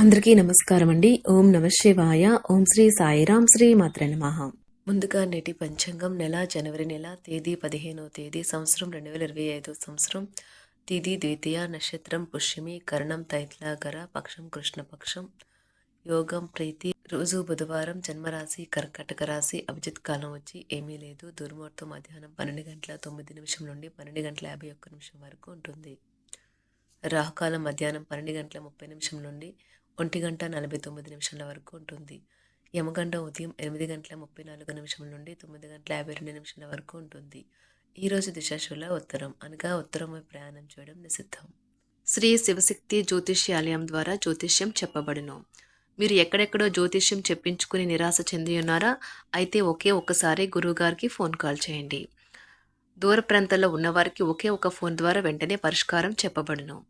అందరికీ నమస్కారం అండి ఓం నమ శివాయ. ఓం శ్రీ సాయిరాం శ్రీ మాత్ర నమః. ముందుగా నేటి పంచాంగం నెల జనవరి నెల తేదీ పదిహేనవ తేదీ సంవత్సరం రెండు వేల ఇరవై ఐదో సంవత్సరం. తిథి ద్వితీయ నక్షత్రం పుష్యమి కరణం తైత్లాగర పక్షం కృష్ణపక్షం. యోగం ప్రీతి రోజు బుధవారం జన్మరాశి కర్కటక రాశి అభిజిత్ కాలం వచ్చి ఏమీ లేదు. దుర్ముహూర్తం మధ్యాహ్నం పన్నెండు గంటల తొమ్మిది నిమిషం నుండి పన్నెండు గంటల యాభై ఒక్క నిమిషం వరకు ఉంటుంది. రాహుకాలం మధ్యాహ్నం పన్నెండు గంటల ముప్పై నిమిషం నుండి ఒంటి గంట నలభై తొమ్మిది నిమిషాల వరకు ఉంటుంది. యమగండం ఉదయం ఎనిమిది గంటల ముప్పై నాలుగు నిమిషం నుండి తొమ్మిది గంటల యాభై రెండు నిమిషాల వరకు ఉంటుంది. ఈరోజు దిశాశుల ఉత్తరం. అనగా ఉత్తరం ప్రయాణం చేయడం నిషిద్ధం. శ్రీ శివశక్తి జ్యోతిష్యాలయం ద్వారా జ్యోతిష్యం చెప్పబడును. మీరు ఎక్కడెక్కడో జ్యోతిష్యం చెప్పించుకుని నిరాశ చెంది ఉన్నారా? అయితే ఒకే ఒక్కసారి గురువుగారికి ఫోన్ కాల్ చేయండి. దూర ప్రాంతాల్లో ఉన్నవారికి ఒకే ఒక ఫోన్ ద్వారా వెంటనే పరిష్కారం చెప్పబడును.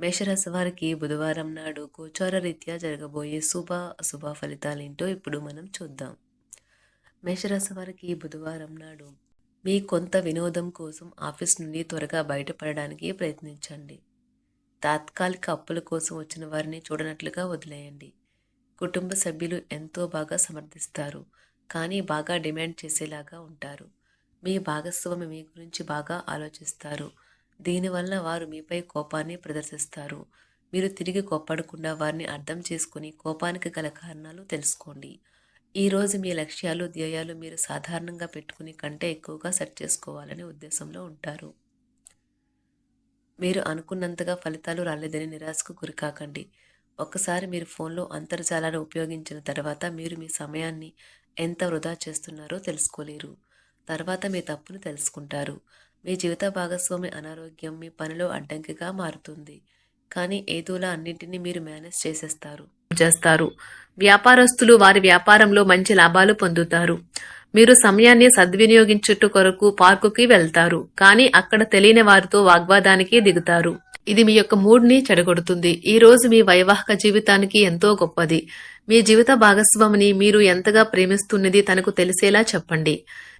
మేషరాశి వారికి బుధవారం నాడు గోచార రీత్యా జరగబోయే శుభ అశుభ ఫలితాలేంటో ఇప్పుడు మనం చూద్దాం. మేషరాశి వారికి బుధవారం నాడు మీ కొంత వినోదం కోసం ఆఫీస్ నుండి త్వరగా బయటపడడానికి ప్రయత్నించండి. తాత్కాలిక అప్పుల కోసం వచ్చిన వారిని చూడనట్లుగా వదిలేయండి. కుటుంబ సభ్యులు ఎంతో బాగా సమర్థిస్తారు కానీ బాగా డిమాండ్ చేసేలాగా ఉంటారు. మీ భాగస్వామి మీ గురించి బాగా ఆలోచిస్తారు. దీనివల్ల వారు మీపై కోపాన్ని ప్రదర్శిస్తారు. మీరు తిరిగి కోప్పడకుండా వారిని అర్థం చేసుకుని కోపానికి గల కారణాలు తెలుసుకోండి. ఈరోజు మీ లక్ష్యాలు ధ్యేయాలు మీరు సాధారణంగా పెట్టుకుని కంటే ఎక్కువగా సెట్ చేసుకోవాలనే ఉద్దేశంలో ఉంటారు. మీరు అనుకున్నంతగా ఫలితాలు రాలేదని నిరాశకు గురికాకండి ఒక్కసారి మీరు ఫోన్లో అంతర్జాలాన్ని ఉపయోగించిన తర్వాత మీరు మీ సమయాన్ని ఎంత వృధా చేస్తున్నారో తెలుసుకోలేరు. తర్వాత మీ తప్పును తెలుసుకుంటారు. మీ జీవిత భాగస్వామి అనారోగ్యం మీ పనిలో అడ్డంకిగా మారుతుంది. కానీ ఏదోలా అన్నింటినీ మీరు మేనేజ్ చేసేస్తారు. చేస్తారు. వ్యాపారస్తులు వారి వ్యాపారంలో మంచి లాభాలు పొందుతారు. మీరు సమయాన్ని సద్వినియోగించుట కొరకు పార్కుకి వెళ్తారు. కానీ అక్కడ తెలియని వారితో వాగ్వాదానికి దిగుతారు. ఇది మీ యొక్క మూడ్ని చెడగొడుతుంది. ఈ రోజు మీ వైవాహిక జీవితానికి ఎంతో గొప్పది. మీ జీవిత భాగస్వామిని మీరు ఎంతగా ప్రేమిస్తున్నది తనకు తెలిసేలా చెప్పండి.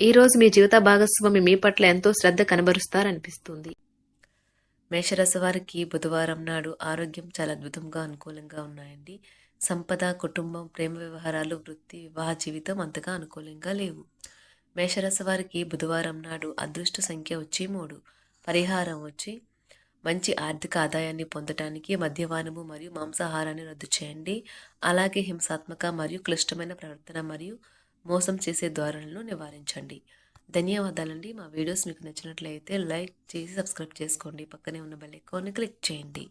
ఈరోజు మీ జీవిత భాగస్వామి మీ పట్ల ఎంతో శ్రద్ధ కనబరుస్తారనిపిస్తుంది. మేషరాశి వారికి బుధవారం నాడు ఆరోగ్యం చాలా అద్భుతంగా అనుకూలంగా ఉన్నాయండి. సంపద కుటుంబం ప్రేమ వ్యవహారాలు వృత్తి వివాహ జీవితం అంతగా అనుకూలంగా లేవు. మేషరాశి వారికి బుధవారం నాడు అదృష్ట సంఖ్య వచ్చి మూడు. పరిహారం వచ్చి మంచి ఆర్థిక ఆదాయాన్ని పొందటానికి మద్యపానము మరియు మాంసాహారాన్ని రద్దు చేయండి. అలాగే హింసాత్మక మరియు క్లిష్టమైన ప్రవర్తన మరియు మోసం చేసే ధోరణులను నివారించండి. ధన్యవాదాలండి. మా వీడియోస్ మీకు నచ్చినట్లయితే లైక్ చేసి సబ్స్క్రైబ్ చేసుకోండి. పక్కనే ఉన్న బెల్ ఐకాన్ని క్లిక్ చేయండి.